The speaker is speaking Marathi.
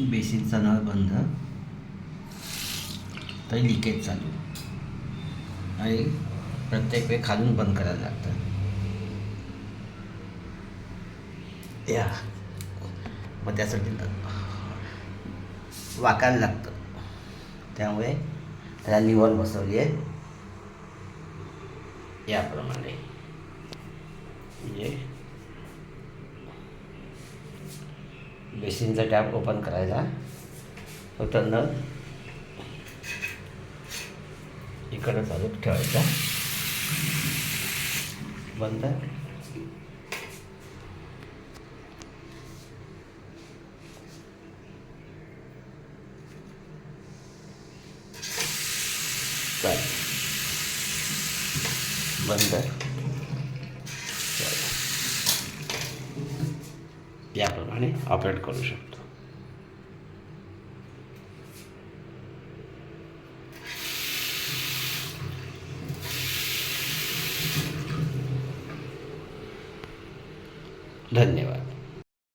बेसिनचा नळ बंद. तरी लिकेज चालू. आणि प्रत्येक वेळ खालून बंद करायला लागतं. या. मग त्यासाठी वाकायला लागतं. त्यामुळे त्याला निवल बसवली आहे याप्रमाणे. बेसिनचा टॅप ओपन करायचा फक्त नळ इकडं चालू ठेवायचा. बंद. चालेल. बंद. याप्रमाणे ऑपरेट करू शकतो. धन्यवाद.